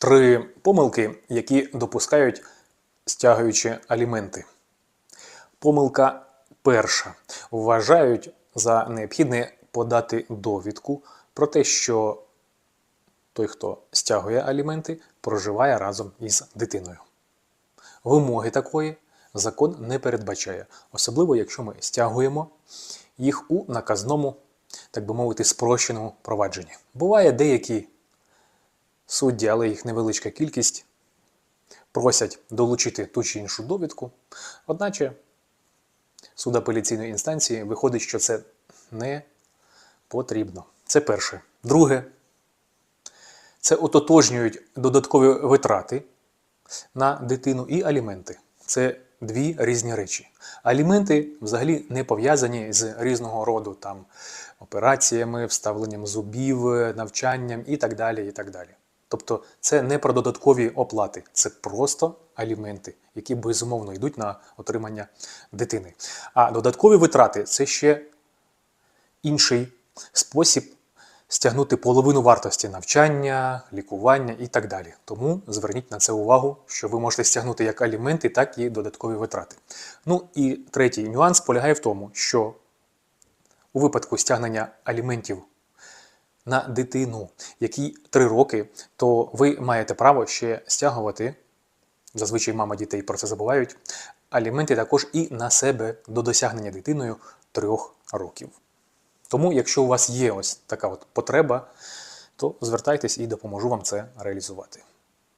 Три помилки, які допускають стягуючи аліменти. Помилка перша. Вважають за необхідне подати довідку про те, що той, хто стягує аліменти, проживає разом із дитиною. Вимоги такої закон не передбачає, особливо якщо ми стягуємо їх у наказному, так би мовити, спрощеному провадженні. Буває деякі судді, але їх невеличка кількість, просять долучити ту чи іншу довідку, одначе суд апеляційної інстанції виходить, що це не потрібно. Це перше. Друге, це ототожнюють додаткові витрати на дитину і аліменти. Це дві різні речі. Аліменти взагалі не пов'язані з різного роду там операціями, вставленням зубів, навчанням і так далі. і так далі. Тобто це не про додаткові оплати, це просто аліменти, які безумовно йдуть на отримання дитини. А додаткові витрати це ще інший спосіб стягнути половину вартості навчання, лікування і так далі. Тому зверніть на це увагу, що ви можете стягнути як аліменти, так і додаткові витрати. Ну і третій нюанс полягає в тому, що у випадку стягнення аліментів на дитину, якій 3 роки, то ви маєте право ще стягувати. Зазвичай мама дітей про це забувають. Аліменти також і на себе до досягнення дитиною трьох років. Тому, якщо у вас є ось така от потреба, то звертайтесь і допоможу вам це реалізувати.